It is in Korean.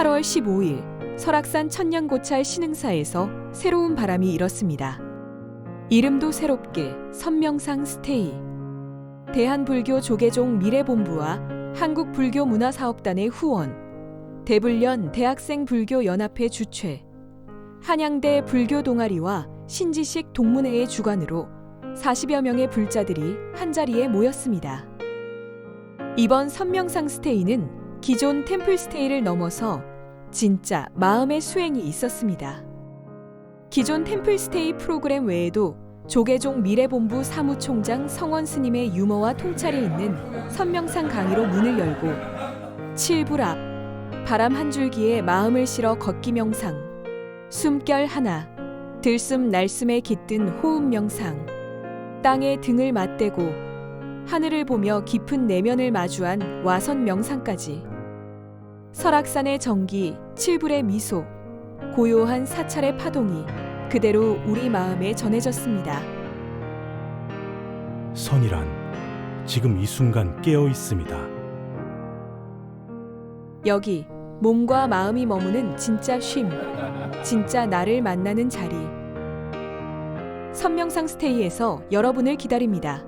8월 15일 설악산 천년고찰 신흥사에서 새로운 바람이 일었습니다. 이름도 새롭게 선명상 스테이. 대한불교 조계종 미래본부와 한국불교문화사업단의 후원, 대불련 대학생불교연합회 주최, 한양대 불교 동아리와 신지식 동문회의 주관으로 40여 명의 불자들이 한자리에 모였습니다. 이번 선명상 스테이는 기존 템플 스테이를 넘어서 진짜 마음의 수행이 있었습니다. 기존 템플 스테이 프로그램 외에도 조계종 미래본부 사무총장 성원 스님의 유머와 통찰이 있는 선명상 강의로 문을 열고 칠불 앞 바람 한 줄기에 마음을 실어 걷기 명상 숨결 하나 들숨 날숨에 깃든 호흡 명상 땅에 등을 맞대고 하늘을 보며 깊은 내면을 마주한 와선 명상까지 설악산의 정기 칠불의 미소 고요한 사찰의 파동이 그대로 우리 마음에 전해졌습니다. 선이란 지금 이 순간 깨어 있습니다. 여기 몸과 마음이 머무는 진짜 쉼, 진짜 나를 만나는 자리. 선명상 스테이에서 여러분을 기다립니다.